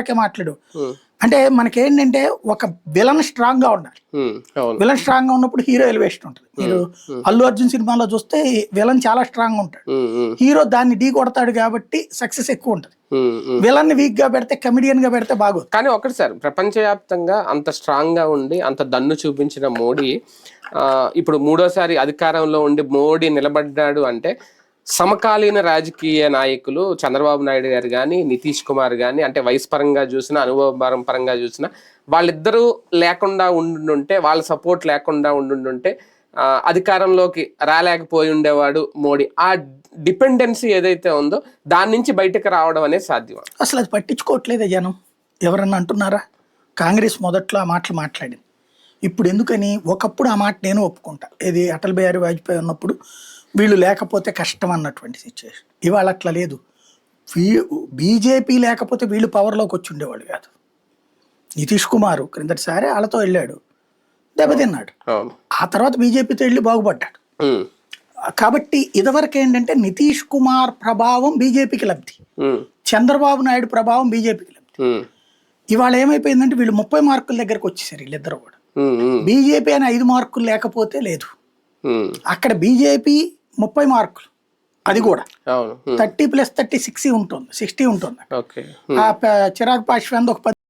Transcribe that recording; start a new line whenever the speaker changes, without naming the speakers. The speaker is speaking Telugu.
ఇందాకే మాట్లాడు. అంటే మనకేంటంటే ఒక విలన్ స్ట్రాంగ్గా ఉండాలి విలన్ స్ట్రాంగ్గా ఉన్నప్పుడు హీరో ఎలివేషన్ ఉంటుంది. మీరు అల్లు అర్జున్ సినిమాలో చూస్తే విలన్ చాలా స్ట్రాంగ్ ఉంటాడు. హీరో దాన్ని ఢీ కొడతాడు కాబట్టి సక్సెస్ ఎక్కువ ఉంటుంది. విలన్ వీక్గా పెడితే కమెడియన్గా పెడితే బాగోదు.
కానీ ఒకటి సార్ ప్రపంచవ్యాప్తంగా అంత స్ట్రాంగ్గా ఉండి అంత దన్ను చూపించిన మోడీ ఇప్పుడు మూడోసారి అధికారంలో ఉండి మోడీ నిలబడ్డాడు అంటే సమకాలీన రాజకీయ నాయకులు చంద్రబాబు నాయుడు గారు కానీ నితీష్ కుమార్ కానీ అంటే వయసు పరంగా చూసిన అనుభవం పరంగా చూసిన వాళ్ళిద్దరూ లేకుండా ఉండుంటే వాళ్ళ సపోర్ట్ లేకుండా ఉండుంటే అధికారంలోకి రాలేకపోయి ఉండేవాడు మోడీ. ఆ డిపెండెన్సీ ఏదైతే ఉందో దాని నుంచి బయటకు రావడం అనేది సాధ్యం
అసలు అది పట్టించుకోవట్లేదే జనం. ఎవరన్నా అంటున్నారా? కాంగ్రెస్ మొదట్లో ఆ మాటలు మాట్లాడింది. ఇప్పుడు ఎందుకని? ఒకప్పుడు ఆ మాట నేను ఒప్పుకుంటా. ఇది అటల్ బిహారీ వాజ్పేయి ఉన్నప్పుడు వీళ్ళు లేకపోతే కష్టం అన్నటువంటి సిచ్యువేషన్ ఇవాళ అట్లా లేదు. బీజేపీ లేకపోతే వీళ్ళు పవర్లోకి వచ్చి ఉండేవాళ్ళు కాదు. నితీష్ కుమార్ క్రిందటిసారి వాళ్ళతో వెళ్ళాడు. దెబ్బతిన్నాడు. ఆ తర్వాత బీజేపీతో వెళ్ళి బాగుపడ్డాడు. కాబట్టి ఇదివరకు ఏంటంటే నితీష్ కుమార్ ప్రభావం బీజేపీకి లబ్ధి. చంద్రబాబు నాయుడు ప్రభావం బీజేపీకి లబ్ధి. ఇవాళ ఏమైపోయిందంటే వీళ్ళు ముప్పై మార్కుల దగ్గరకు వచ్చేసారు వీళ్ళిద్దరు కూడా. బీజేపీ అని ఐదు మార్కులు లేకపోతే లేదు. అక్కడ బీజేపీ ముప్పై మార్కులు. అది కూడా. థర్టీ ప్లస్ థర్టీ సిక్స్టీ ఉంటుంది సిక్స్టీ ఉంటుంది.
ఓకే.
ఆ ప- చిరాగ్ పాశ్వాన్ ఒక పది